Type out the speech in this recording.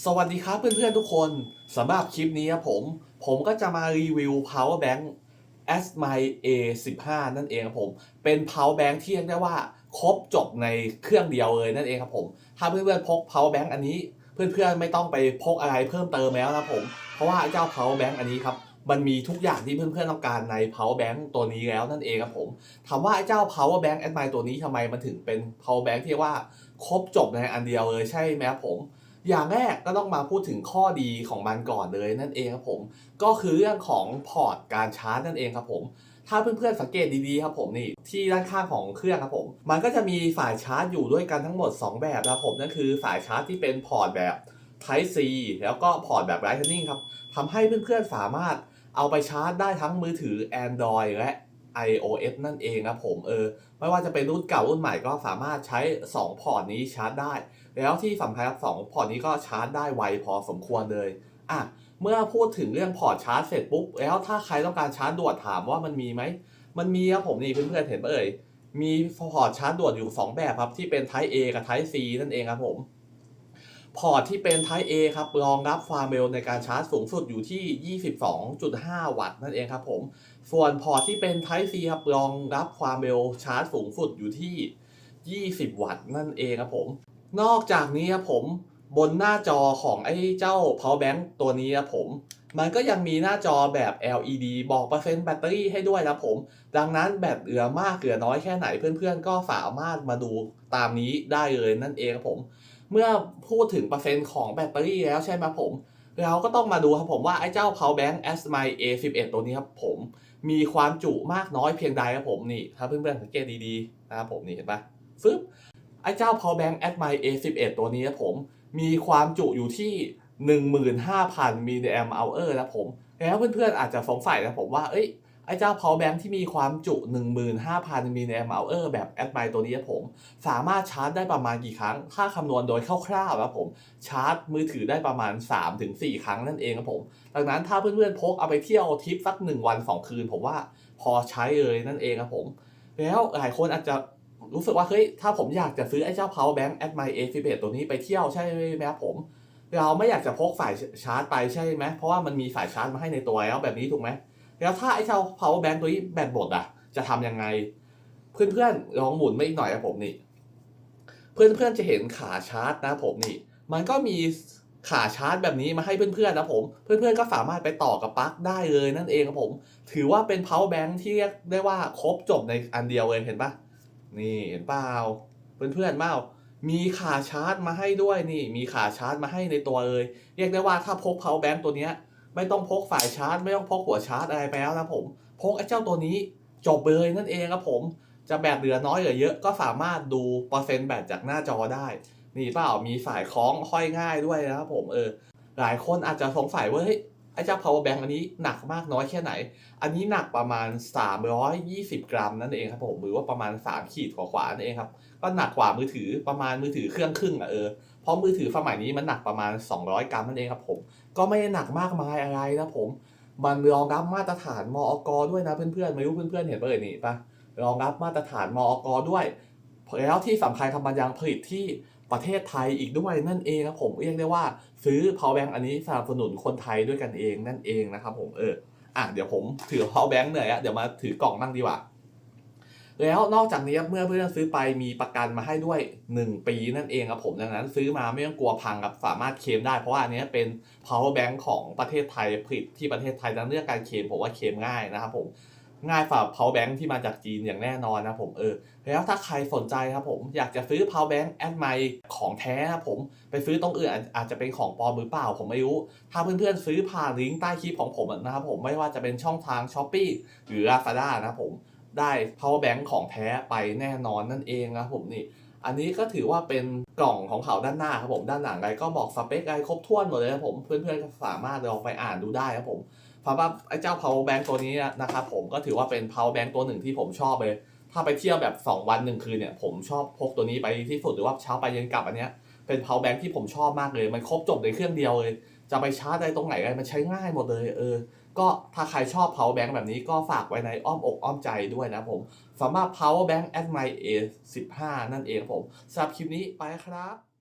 สวัสดีครับเพื่อนๆทุกคนสำหรับคลิปนี้ครับผม ผมก็จะมารีวิว power bank s m y a 1 5นั่นเองครับผม เป็น power bank ที่เรียกได้ว่าครบจบในเครื่องเดียวเลยนั่นเองครับผม ถ้าเพื่อนๆพก power bank อันนี้ เพื่อนๆไม่ต้องไปพกอะไรเพิ่มเติมแล้วนะครับผม เพราะว่าเจ้า power bank อันนี้ครับมันมีทุกอย่างที่เพื่อนๆต้องการใน power bank ตัวนี้แล้วนั่นเองครับผม ถามว่าไอ้เจ้า power bank s m y ตัวนี้ทำไมมันถึงเป็น power bank ที่ว่าครบจบในอันเดียวเลยใช่ไหมครับผม อย่างแรกก็ต้องมาพูดถึงข้อดีของมันก่อนเลยนั่นเองครับผม ก็คือเรื่องของพอร์ตการชาร์จนั่นเองครับผม ถ้าเพื่อนๆสังเกตดีๆครับผมนี่ที่ด้านข้างของเครื่องครับผม มันก็จะมีสายชาร์จอยู่ด้วยกันทั้งหมด 2 แบบนะครับผมนั่นคือสายชาร์จที่เป็นพอร์ตแบบ Type C แล้วก็พอร์ตแบบ Lightning ครับทำให้เพื่อนๆสามารถเอาไปชาร์จได้ทั้งมือถือ Android และ iOS นั่นเองครับผมเออไม่ว่าจะเป็นรุ่นเก่ารุ่นใหม่ก็สามารถใช้ 2 พอร์ตนี้ชาร์จได้ แล้วที่สำคัญครับสองพอร์ตนี้ก็ชาร์จได้ไวพอสมควรเลยอะเมื่อพูดถึงเรื่องพอร์ตชาร์จเสร็จปุ๊บแล้วถ้าใครต้องการชาร์จด่วนถามว่ามันมีไหมมันมีครับผมนี่เพื่อนๆเห็นเอ่ยมีพอร์ตชาร์จด่วนอยู่ 2 แบบครับที่เป็น Type A กับ Type C นั่นเองครับผมพอร์ตที่เป็น Type A ครับรองรับความเร็วในการชาร์จสูงสุดอยู่ที่ 22.5 วัตต์นั่นเองครับผม ส่วนพอร์ตที่เป็น Type C ครับรองรับความเร็วชาร์จสูงสุดอยู่ที่ 20 วัตต์นั่นเองครับผม นอกจากนี้ครับผมบนหน้าจอของไอ้เจ้า power bank ตัวนี้ครับผม มันก็ยังมีหน้าจอแบบ LED บอกเปอร์เซ็นต์แบตเตอรี่ให้ด้วยนะผม ดังนั้นแบตเหลือมากเหลือน้อยแค่ไหนเพื่อนๆ ก็สามารถมาดูตามนี้ได้เลยนั่นเองครับผม เมื่อพูดถึงเปอร์เซ็นต์ของแบตเตอรี่แล้วใช่ไหมผม เราก็ต้องมาดูครับผมว่าไอ้เจ้า power bank s m y A11 ตัวนี้ครับผม มีความจุมากน้อยเพียงใดครับผมนี่ถ้าเพื่อนๆสังเกตดีๆนะครับผมนี่เห็นปะฟึบไอ้เจ้า power bank a t m y A11 ตัวนี้นะผมมีความจุอยู่ที่ 15,000มิลลิแอมป์อนะผมแล้วเพื่อนๆอาจจะสงสัยนะผมว่าเอ้ย ไอ้เจ้า power bank ที่มีความจุ 15,000 มิลลิแอมป์แบบ a t m y ตัวนี้ผม สามารถชาร์จได้ประมาณกี่ครั้ง ถ้าคำนวณโดยคร่าวๆนะผม ชาร์จมือถือได้ประมาณ 3-4 ครั้งนั่นเองครับผม ดังนั้นถ้าเพื่อนๆพกเอาไปเที่ยวทริปสัก 1 วัน 2 คืน ผมว่าพอใช้เลยนั่นเองครับผม แล้วหลายคนอาจจะรู้สึกว่าเฮ้ยถ้าผมอยากจะซื้อไอ้เจ้า power bank at my a 1 1ตัวนี้ไปเที่ยวใช่ไหมครับผม เราไม่อยากจะพกสายชาร์จไปใช่ไหมเพราะว่ามันมีสายชาร์จมาให้ในตัวแล้วแบบนี้ถูกไหม แล้วถ้าไอ้เจ้า power bank ตัวนี้แบตหมดอะ จะทำยังไง เพื่อนๆลองหมุนไม่อีกหน่อยครับผมนี่ เพื่อนๆจะเห็นขาชาร์จนะผมนี่ มันก็มีขาชาร์จแบบนี้มาให้เพื่อนๆนะผม เพื่อนๆก็สามารถไปต่อกับปลั๊กได้เลยนั่นเองครับผม ถือว่าเป็น power bank ที่เรียกได้ว่าครบจบในอันเดียวเลยเห็นปะนี่เห็นเปล่าเพื่อนๆเปล่ามีขาชาร์จมาให้ด้วยนี่ มีขาชาร์จมาให้ในตัวเลย เรียกได้ว่าถ้าพก power bank ตัวเนี้ย ไม่ต้องพกสายชาร์จ ไม่ต้องพกหัวชาร์จอะไรไปแล้วนะผม พกไอ้เจ้าตัวนี้จบเลยนั่นเองครับผมจะแบตเหลือน้อยเหลือเยอะก็สามารถดูเปอร์เซ็นต์แบตจากหน้าจอได้นี่เปล่ามีสายคล้องห้อยง่ายด้วยนะครับผมเออหลายคนอาจจะสงสัยว่าเฮ้ยไอ้เจ้า power bank อันนี้หนักมากน้อยแค่ไหน อันนี้หนักประมาณ 320 กรัมนั่นเองครับผมหรือว่าประมาณ 3 ขีดกว่าๆนั่นเองครับก็หนักกว่ามือถือประมาณมือถือเครื่องครึ่งอะเออเพราะมือถือสมัยนี้มันหนักประมาณ 200 กรัมนั่นเองครับผม ก็ไม่ได้หนักมากมายอะไรนะผม มันรองรับมาตรฐานมอกด้วยนะเพื่อนๆไม่รู้เพื่อนๆเห็นเปล่านี่ปะรองรับมาตรฐานมอกด้วยแล้วที่สำคัญครับมันยังผลิตที่ประเทศไทยอีกด้วยนั่นเองครับผมเรียกได้ว่าซื้อ power bank อันนี้สนับสนุนคนไทยด้วยกันเองนั่นเองนะครับผมเอออะเดี๋ยวผมถือ power bank เหนื่อยอะเดี๋ยวมาถือกล่องบ้างดีกว่า แล้วนอกจากนี้เมื่อเพื่อนซื้อไปมีประกันมาให้ด้วย 1 ปีนั่นเองครับผมดังนั้นซื้อมาไม่ต้องกลัวพังครับสามารถเคลมได้เพราะว่าอันนี้เป็น power bank ของประเทศไทยผลิตที่ประเทศไทยดังเรื่องการเคลมผมว่าเคลมง่ายนะครับผมง่ายฝ่า power bank ที่มาจากจีนอย่างแน่นอนนะผมเออแล้วถ้าใครสนใจครับผมอยากจะซื้อ power bank แอดไมของแท้ครับผมไปซื้อตรงอื่นอาจอาจจะเป็นของปลอมหรือเปล่าผมไม่รู้ ถ้าเพื่อนๆซื้อผ่านลิงก์ใต้คลิปของผมนะครับผมไม่ว่าจะเป็นช่องทาง s h อ p e e หรือ Lazada นะครับผม ได้ power bank ของแท้ไปแน่นอนนั่นเองนะครับผมนี่ อันนี้ก็ถือว่าเป็นกล่องของเขาด้านหน้าครับผม ด้านหลังอะไรก็บอกสเปคอะไรครบถ้วนหมดเลยครับผม เพื่อนๆก็สามารถลองไปอ่านดูได้ครับผมสำหรับไอ้เจ้า power bank ตัวนี้นะครับผมก็ถือว่าเป็น power bank ตัวหนึ่งที่ผมชอบเลย ถ้าไปเที่ยวแบบ 2 วันหนึ่งคืนเนี่ยผมชอบพกตัวนี้ไปที่สุดหรือว่าเช้าไปเย็นกลับอันเนี้ยเป็น power bank ที่ผมชอบมากเลย มันครบจบในเครื่องเดียวเลย จะไปชาร์จได้ตรงไหนอะไรมันใช้ง่ายหมดเลยเออ ก็ถ้าใครชอบ power bank แบบนี้ก็ฝากไว้ในอ้อมอกอ้อมใจด้วยนะผมสำหรับ power bank at my a 15นั่นเองครับผมสำหรับคลิปนี้ไปครับ